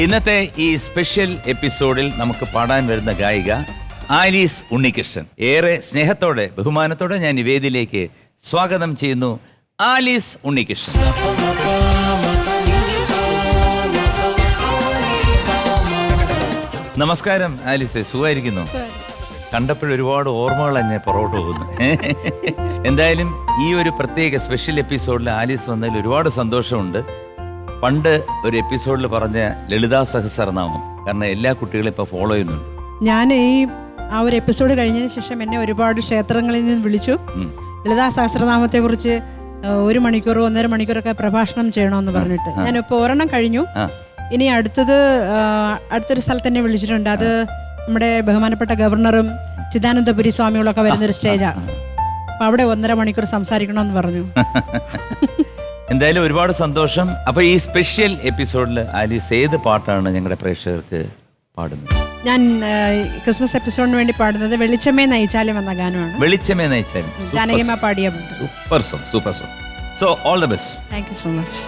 ഇന്നത്തെ ഈ സ്പെഷ്യൽ എപ്പിസോഡിൽ നമുക്ക് പാടാൻ വരുന്ന ഗായിക ആലീസ് ഉണ്ണികൃഷ്ണൻ. ഏറെ സ്നേഹത്തോടെ ബഹുമാനത്തോടെ ഞാൻ ഈ വേദിയിലേക്ക് സ്വാഗതം ചെയ്യുന്നു ആലീസ് ഉണ്ണികൃഷ്ണൻ. നമസ്കാരം ആലീസ് സുഖമായിരിക്കുന്നു? കണ്ടപ്പോൾ ഒരുപാട് ഓർമ്മകൾ എന്നെ പുറകോട്ട് പോകുന്നു. എന്തായാലും ഈ ഒരു പ്രത്യേക സ്പെഷ്യൽ എപ്പിസോഡിൽ ആലീസ് വന്നതിൽ ഒരുപാട് സന്തോഷമുണ്ട്. പണ്ട് ഒരു എപ്പിസോഡിൽ പറഞ്ഞ ലളിതാ സഹസ്രനാമം. കാരണം എല്ലാ കുട്ടികളും ഇപ്പൊ ഫോളോ ചെയ്യുന്നുണ്ട്. ഞാൻ ഈ ആ ഒരു എപ്പിസോഡ് കഴിഞ്ഞതിന് ശേഷം എന്നെ ഒരുപാട് ക്ഷേത്രങ്ങളിൽ നിന്ന് വിളിച്ചു. ലളിതാ സഹസ്രനാമത്തെ കുറിച്ച് ഒരു മണിക്കൂർ ഒന്നര മണിക്കൂറൊക്കെ പ്രഭാഷണം ചെയ്യണമെന്ന് പറഞ്ഞിട്ട്. ഞാനിപ്പോൾ ഒരെണ്ണം കഴിഞ്ഞു. ഇനി അടുത്തത് അടുത്തൊരു സ്ഥലത്ത് തന്നെ വിളിച്ചിട്ടുണ്ട്. അത് നമ്മുടെ ബഹുമാനപ്പെട്ട ഗവർണറും ചിദാനന്ദപുരി സ്വാമികളൊക്കെ വരുന്നൊരു സ്റ്റേജാണ് അപ്പൊ അവിടെ ഒന്നര മണിക്കൂർ സംസാരിക്കണമെന്ന് പറഞ്ഞു. എന്തായാലും ഒരുപാട് സന്തോഷം. അപ്പൊ ഈ സ്പെഷ്യൽ എപ്പിസോഡിൽ ആലീസ് ഏത് പാട്ടാണ് ഞങ്ങളുടെ പ്രേക്ഷകർക്ക് പാടുന്നത്? ഞാൻ ക്രിസ്മസ് എപ്പിസോഡിന് വേണ്ടി പാടുന്നത് വെളിച്ചമേ നയിച്ചാലും എന്ന ഗാനമാണ്. വെളിച്ചമേ നയിച്ചാലും. ജാനകിമ പാടിയ പാട്ട് super song super song so all the best thank you so much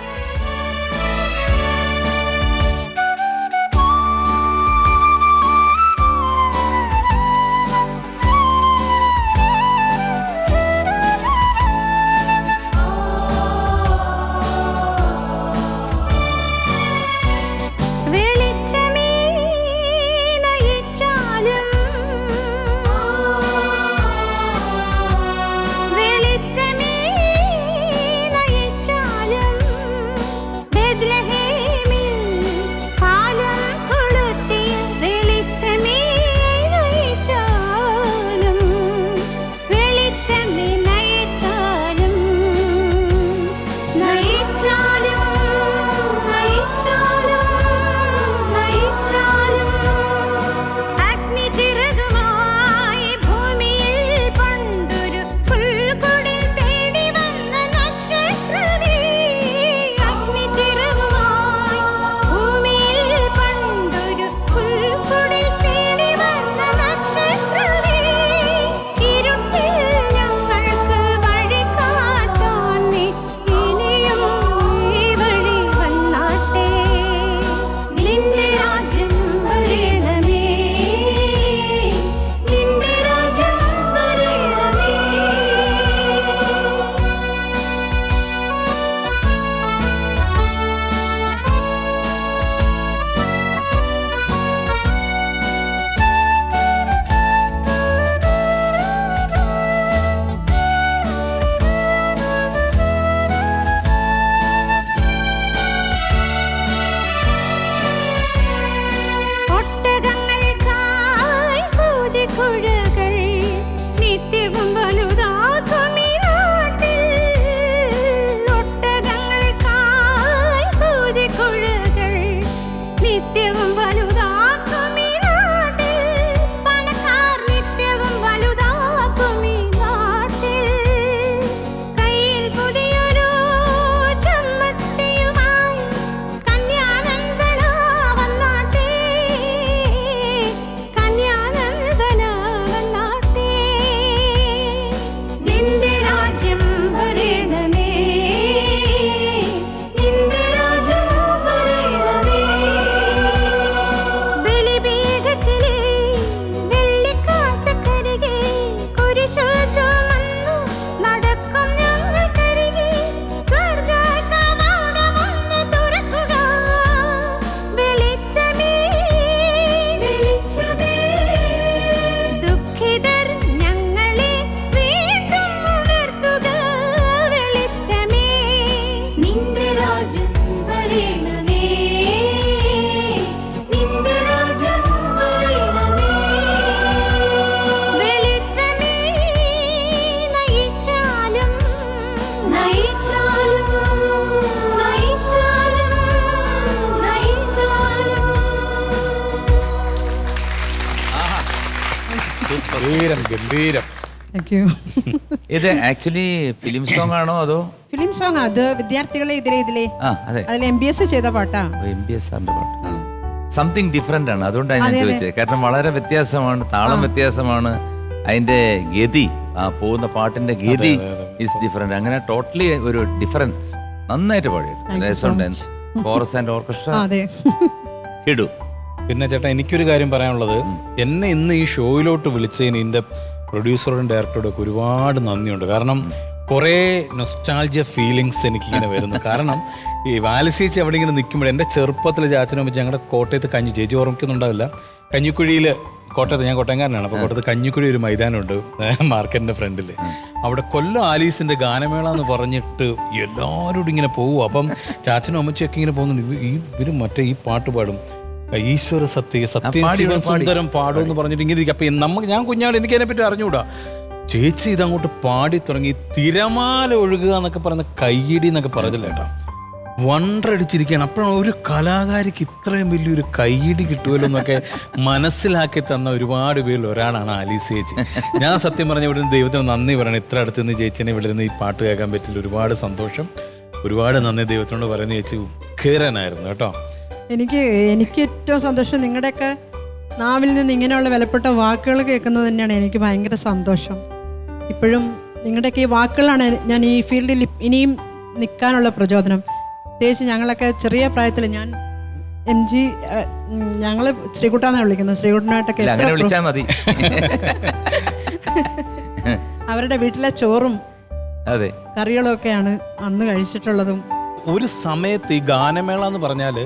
ഗംഭീരം ഗംഭീരം. ഇത് ആക്ച്വലി ഫിലിം സോങ് ആണോ അതോ? ഫിലിം സോങ് അത് വിദ്യാർത്ഥികളെ ഇതിലെ ഇതിലെ. ആ അതെ. അതിൽ എം ബി എസ് ചെയ്ത പാട്ടാ. എം ബി എസ് സാറിന്റെ പാട്ട്. സംതിങ് ഡിഫറെന്റ് ആണ്. അതുകൊണ്ടാണ് ഞാൻ ചോദിച്ചത്. കാരണം വളരെ വ്യത്യാസമാണ് താളം വ്യത്യാസമാണ്. അതിന്റെ ഗതി ആ പോകുന്ന പാട്ടിന്റെ ഗതി ഇസ് ഡിഫറെന്റ് അങ്ങനെ ടോട്ടലി ഒരു ഡിഫറൻസ് നന്നായിട്ട് പാടി. കോറസ് ആൻഡ് ഓർക്കസ്ട്ര ഇടൂ. പിന്നെ ചേട്ടാ എനിക്കൊരു കാര്യം പറയാനുള്ളത്. എന്നെ ഇന്ന് ഈ ഷോയിലോട്ട് വിളിച്ചതിന് ഇതിന്റെ പ്രൊഡ്യൂസറോടും ഡയറക്ടറോടും ഒക്കെ ഒരുപാട് നന്ദിയുണ്ട്. കാരണം കുറേ നൊസ്റ്റാൾജിയ ഫീലിങ്സ് എനിക്ക് ഇങ്ങനെ വരുന്നു. കാരണം ഈ വാലസീച്ച് എവിടെ ഇങ്ങനെ നിൽക്കുമ്പോൾ എന്റെ ചെറുപ്പത്തിൽ ചാച്ചനും വെച്ച് ഞങ്ങളുടെ കോട്ടയത്ത് കഞ്ഞി ചേച്ചി ഓർമ്മിക്കുന്നുണ്ടാവില്ല. കഞ്ഞിക്കുഴിയിൽ കോട്ടയത്ത് ഞാൻ കോട്ടയംകാരനാണ്. അപ്പോൾ കോട്ടയത്ത് കഞ്ഞിക്കുഴി ഒരു മൈതാനമുണ്ട് മാർക്കറ്റിന്റെ ഫ്രണ്ടിൽ അവിടെ കൊല്ലം ആലീസിന്റെ ഗാനമേള എന്ന് പറഞ്ഞിട്ട് എല്ലാവരോടും ഇങ്ങനെ പോകും അപ്പം ചാച്ചനും അമ്മച്ചൊക്കെ ഇങ്ങനെ പോകുന്നുണ്ട്. ഈ ഇവർ മറ്റേ ഈ പാട്ട് പാടും. ഈശ്വര സത്യ സത്യം സുന്ദരം പാടും എന്ന് പറഞ്ഞിട്ട് ഇങ്ങനെ ഇരിക്കും. അപ്പൊ നമുക്ക് ഞാൻ കുഞ്ഞാട് എനിക്ക് അതിനെ പറ്റി അറിഞ്ഞൂടാ. ചേച്ചി ഇതങ്ങോട്ട് പാടി തുടങ്ങി തിരമാല ഒഴുകുക എന്നൊക്കെ പറയുന്ന കയ്യടി എന്നൊക്കെ പറഞ്ഞില്ല കേട്ടോ വണ്ടടിച്ചിരിക്കുകയാണ് അപ്പോഴാണ് ഒരു കലാകാരിക്ക് ഇത്രയും വലിയൊരു കൈയിടി കിട്ടുമല്ലോ എന്നൊക്കെ മനസ്സിലാക്കി തന്ന ഒരുപാട് പേരിൽ ഒരാളാണ് ആലീസ് ചേച്ചി ഞാൻ സത്യം പറഞ്ഞ ഇവിടെ നിന്ന് ദൈവത്തിന് നന്ദി പറയണം. ഇത്ര അടുത്ത് നിന്ന് ചേച്ചിനെ ഇവിടെ നിന്ന് ഈ പാട്ട് കേൾക്കാൻ പറ്റില്ല. ഒരുപാട് സന്തോഷം. ഒരുപാട് നന്ദി ദൈവത്തിനോട് പറയുന്ന ചേച്ചി ഉഖേരനായിരുന്നു കേട്ടോ. എനിക്ക് എനിക്ക് ഏറ്റവും സന്തോഷം നിങ്ങളുടെയൊക്കെ നാവിൽ നിന്ന് ഇങ്ങനെയുള്ള വിലപ്പെട്ട വാക്കുകൾ കേൾക്കുന്നത് തന്നെയാണ് എനിക്ക് ഭയങ്കര സന്തോഷം. ഇപ്പോഴും നിങ്ങളുടെയൊക്കെ ഈ വാക്കുകളാണ് ഞാൻ ഈ ഫീൽഡിൽ ഇനിയും നിൽക്കാനുള്ള പ്രചോദനം. പ്രത്യേകിച്ച് ഞങ്ങളൊക്കെ ചെറിയ പ്രായത്തിൽ ഞാൻ എം ജി ഞങ്ങൾ ശ്രീകുട്ടാന്നാണ് വിളിക്കുന്നത്. ശ്രീകുട്ടനായിട്ടൊക്കെ അങ്ങനെ വിളിച്ചാൽ മതി. അവരുടെ വീട്ടിലെ ചോറും അതെ. കറികളും ഒക്കെയാണ് അന്ന് കഴിച്ചിട്ടുള്ളതും. ഒരു സമയത്ത് ഈ ഗാനമേള എന്ന് പറഞ്ഞാൽ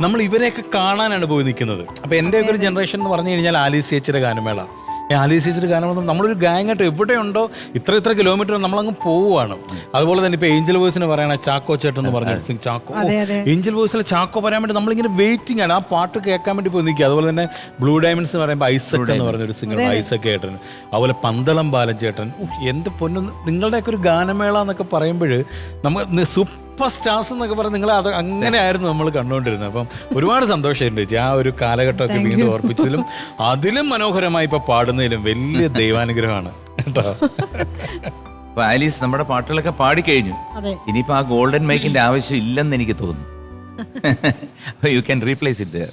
നമ്മൾ ഇവരെയൊക്കെ കാണാനാണ് പോയി നിൽക്കുന്നത്. അപ്പോൾ എന്റെ ഒക്കെ ഒരു ജനറേഷൻ എന്ന് പറഞ്ഞു കഴിഞ്ഞാൽ ആലീസ് ചേച്ചിയുടെ ഗാനമേള. ഈ കാരണം നമ്മളൊരു ഗാങ് ആയിട്ട് എവിടെയുണ്ടോ ഇത്ര ഇത്ര കിലോമീറ്റർ നമ്മളങ്ങ് പോവുകയാണ്. അതുപോലെ തന്നെ ഇപ്പൊ ഏഞ്ചൽ വോയ്സിന് പറയണ ചാക്കോ ചേട്ടൻ എന്ന് പറഞ്ഞ ചാക്കോ. ഏഞ്ചൽ വോയ്സിലെ ചാക്കോ പറയാൻ വേണ്ടി നമ്മളിങ്ങനെ വെയിറ്റിംഗ് ആണ്. ആ പാട്ട് കേൾക്കാൻ വേണ്ടി പോയി നിൽക്കുക. അതുപോലെ തന്നെ ബ്ലൂ ഡയമണ്ട്സ് എന്ന് പറയുമ്പോൾ ഐസക് എന്ന് പറഞ്ഞൊരു സിംഗർ ഐസക് ചേട്ടൻ അതുപോലെ പന്തളം ബാലൻ ചേട്ടൻ. എന്ത് പൊന്നു. നിങ്ങളുടെയൊക്കെ ഒരു ഗാനമേള എന്നൊക്കെ പറയുമ്പോൾ നമ്മൾ സൂപ്പർ സ്റ്റാർസ് എന്നൊക്കെ പറഞ്ഞ് നിങ്ങൾ അത് അങ്ങനെ ആയിരുന്നു നമ്മൾ കണ്ടുകൊണ്ടിരുന്നത്. അപ്പം ഒരുപാട് സന്തോഷമുണ്ട് ചേച്ചി. ആ ഒരു കാലഘട്ടമൊക്കെ വീണ്ടും ഓർപ്പിച്ചതിലും അതിലും മനോഹരമായി ഇപ്പൊ പാടുന്നതിലും വലിയ ദൈവാനുഗ്രഹമാണ് കേട്ടോ. അപ്പൊ ആലീസ് നമ്മുടെ പാട്ടുകളൊക്കെ പാടിക്കഴിഞ്ഞു. അതെ. ഇനിയിപ്പോ ആ ഗോൾഡൻ മൈക്കിന്റെ ആവശ്യം ഇല്ലെന്ന് എനിക്ക് തോന്നുന്നു. You can replace it